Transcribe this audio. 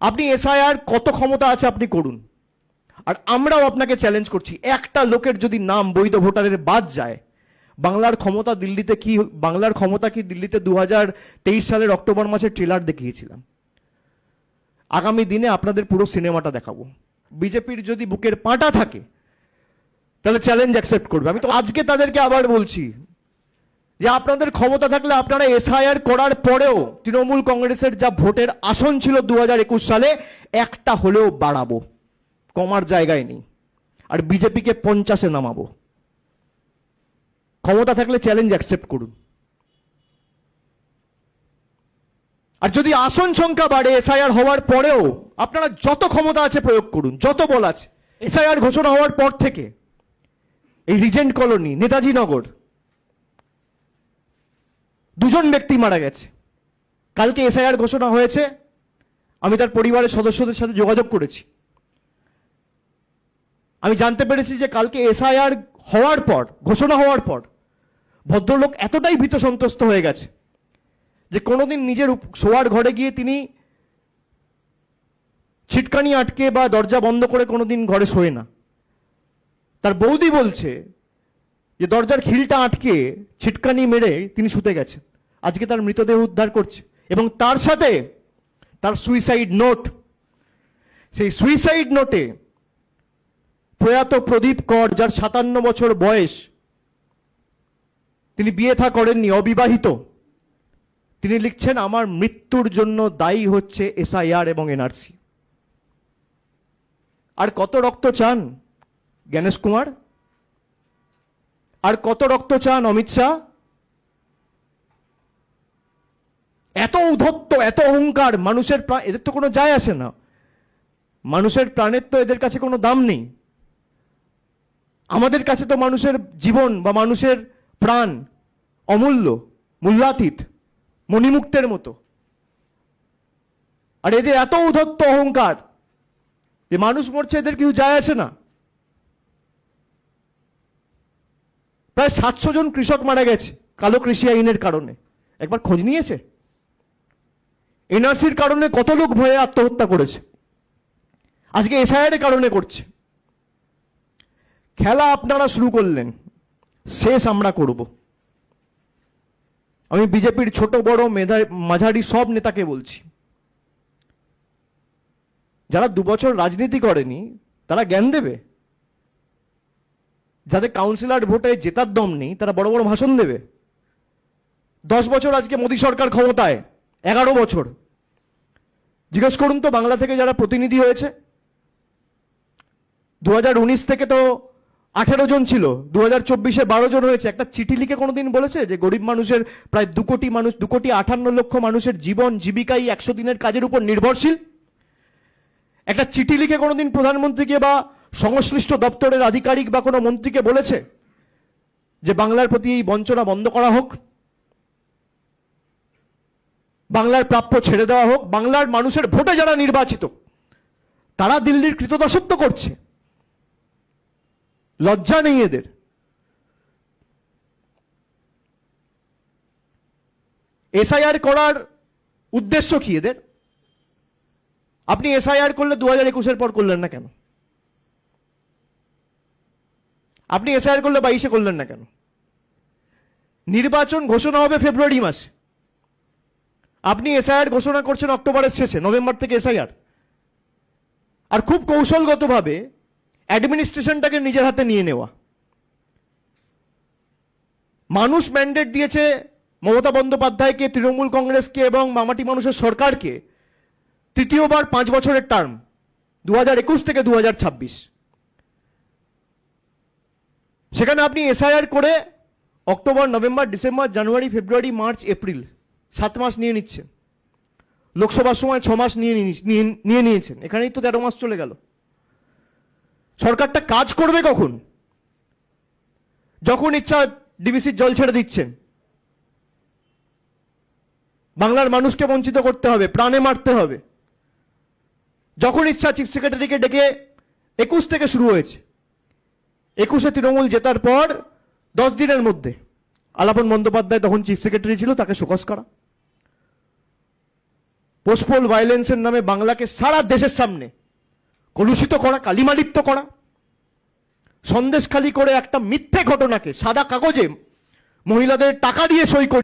আপনি এসআইআর কত ক্ষমতা আছে আপনি করুন। আর আমরাও আপনাকে চ্যালেঞ্জ করছি, একটা লোকের যদি নাম বৈধ ভোটারের বাদ যায়, বাংলার ক্ষমতা দিল্লিতে কি, বাংলার ক্ষমতা কি দিল্লিতে দু হাজার তেইশ সালের অক্টোবর মাসে ট্রেলার দেখিয়েছিলাম। আগামী দিনে আপনাদের পুরো সিনেমাটা দেখাবো। বিজেপির যদি বুকের পাটা থাকে, তাহলে চ্যালেঞ্জ অ্যাকসেপ্ট করবে। আমি তো আজকে তাদেরকে আবার বলছি যে আপনাদের ক্ষমতা থাকলে আপনারা এসআইআর করার পরেও তৃণমূল কংগ্রেসের যা ভোটের আসন ছিল দু হাজার একুশ সালে, একটা হলেও বাড়াবো। কমার জায়গায় নেই। আর বিজেপিকে পঞ্চাশে নামাবো। ক্ষমতা থাকলে চ্যালেঞ্জ অ্যাকসেপ্ট করুন। আর যদি আসন সংখ্যা বাড়ে, এসআইআর হওয়ার পরেও আপনারা যত ক্ষমতা আছে প্রয়োগ করুন, যত বল আছে। এসআইআর ঘোষণা হওয়ার পর থেকে এই রিজেন্ট কলোনি, নেতাজি নগর দুজন ব্যক্তি মারা গেছে। কালকে এসআইআর ঘোষণা হয়েছে। আমি তার পরিবারের সদস্যদের সাথে যোগাযোগ করেছি। আমি জানতে পেরেছি যে কালকে এসআইআর হওয়ার পর, ঘোষণা হওয়ার পর, ভদ্রলোক এতটাই ভীত সন্ত্রস্ত হয়ে গেছে যে কোনোদিন নিজের শোয়ার ঘরে গিয়ে তিনি ছিটকানি আটকে বা দরজা বন্ধ করে কোনোদিন ঘরে শোয় না। তার বৌদি বলছে যে দরজার খিলটা আটকে ছিটকানি মেরে তিনি শুতে গেছেন। আজকে তার মৃতদেহ উদ্ধার করছে। এবং তার সাথে তার সুইসাইড নোট সেই সুইসাইড নোটে প্রয়াত প্রদীপ কর, যার সাতান্ন বছর বয়স, তিনি বিয়ে থা করেননি, অবিবাহিত। তিনি লিখছেন, আমার মৃত্যুর জন্য দায়ী হচ্ছে এসআইআর এবং এনআরসি। আর কত রক্ত চান জ্ঞানেশ কুমার? আর কত রক্ত চান অমিত শাহ? এত উদ্ধত্ত, এত অহংকার, মানুষের প্রাণ এদের তো কোনো যায় আসে না। মানুষের প্রাণের তো এদের কাছে কোনো দাম নেই। আমাদের কাছে তো মানুষের জীবন বা মানুষের প্রাণ অমূল্য, মূল্যাতীত, মণিমুক্তের মতো। আর এদের এত উদ্ধত্ত অহংকার যে মানুষ মরছে, এদের কেউ যায় আসে না। প্রায় সাতশো জন কৃষক মারা গেছে কালো কৃষি আইনের কারণে। একবার খোঁজ নিয়েছে? এনআরসির কারণে কত লোক ভয়ে আত্মহত্যা করেছে? আজকে এসআইআর এর কারণে করছে। খেলা আপনারা শুরু করলেন, শেষ আমরা করব। আমি বিজেপির ছোট, বড় মেধা মাঝারি সব নেতাকে বলছি। যারা দুবছর রাজনীতি করেনি, তারা জ্ঞান দেবে। যাদের কাউন্সিলর ভোটে জেতার দম নেই, তারা বড় বড় ভাষণ দেবে। দশ বছর আজকে মোদী সরকার ক্ষমতায়। এগারো বছর। জিজ্ঞেস করুন তো বাংলা থেকে যারা প্রতিনিধি হয়েছে। দু হাজার উনিশ থেকে তো আঠেরো জন ছিল দু হাজার চব্বিশে বারো জন হয়েছে। একটা চিঠি লিখে কোনোদিন বলেছে যে গরিব মানুষের প্রায় দু কোটি মানুষ, দু কোটি আটান্ন লক্ষ মানুষের জীবন, জীবিকাই একশো দিনের কাজের উপর নির্ভরশীল? একটা চিঠি লিখে কোনোদিন প্রধানমন্ত্রীকে বা সংশ্লিষ্ট দপ্তরের আধিকারিক বা কোনো মন্ত্রীকে বলেছে যে বাংলার প্রতি এই বঞ্চনা বন্ধ করা হোক? বাংলার প্রাপ্য ছেড়ে দেওয়া হোক, বাংলার মানুষের ভোটে যারা নির্বাচিত, তারা দিল্লির কৃতদাসত্ব করছে। লজ্জা নেই এদের। এসআইআর করার উদ্দেশ্য কি এদের? আপনি এসআইআর করলে দু হাজার একুশের পর করলেন না কেন? আপনি এসআইআর করলে বাইশে করলেন না কেন? নির্বাচন ঘোষণা হবে ফেব্রুয়ারি মাসে। আপনি এসআইআর ঘোষণা করছেন অক্টোবরের শেষে, নভেম্বর থেকে এসআইআর আর খুব কৌশলগতভাবে অ্যাডমিনিস্ট্রেশনটাকে নিজের হাতে নিয়ে নেওয়া। মানুষ ম্যান্ডেট দিয়েছে মমতা বন্দ্যোপাধ্যায়কে, তৃণমূল কংগ্রেসকে এবং মামাটি মানুষের সরকারকে তৃতীয়বার পাঁচ বছরের টার্ম দু একুশ থেকে দু ছাব্বিশ। সেখানে আপনি এসআইআর করে October, November, December, January, February, March, April সাত মাস নিয়ে নিচ্ছে লোকসভার সময় ছ মাস নিয়ে নিয়ে- নিয়ে- নিয়ে নিয়েছেন। এখানেই তো তেরো মাস চলে গেল। সরকারটা কাজ করবে কখন? যখন ইচ্ছা ডিবিসির জল ছেড়ে দিচ্ছেন। বাংলার মানুষকে বঞ্চিত করতে হবে, প্রাণে মারতে হবে। যখন ইচ্ছা চিফ সেক্রেটারিকে ডেকে একুশ থেকে শুরু হয়েছে। একুশে তৃণমূল জেতার পর দশ দিনের মধ্যে আলাপন বন্দ্যোপাধ্যায় তখন চিফ সেক্রেটারি ছিল, তাকে শোকস করা। পোস্টপোল ভায়োলেন্সের নামে বাংলাকে সারা দেশের সামনে কলুষিত করা, কালিমালিপ্ত করা সন্দেশখালি করে একটা মিথ্যে ঘটনাকে সাদা কাগজে মহিলাদের টাকা দিয়ে সই করে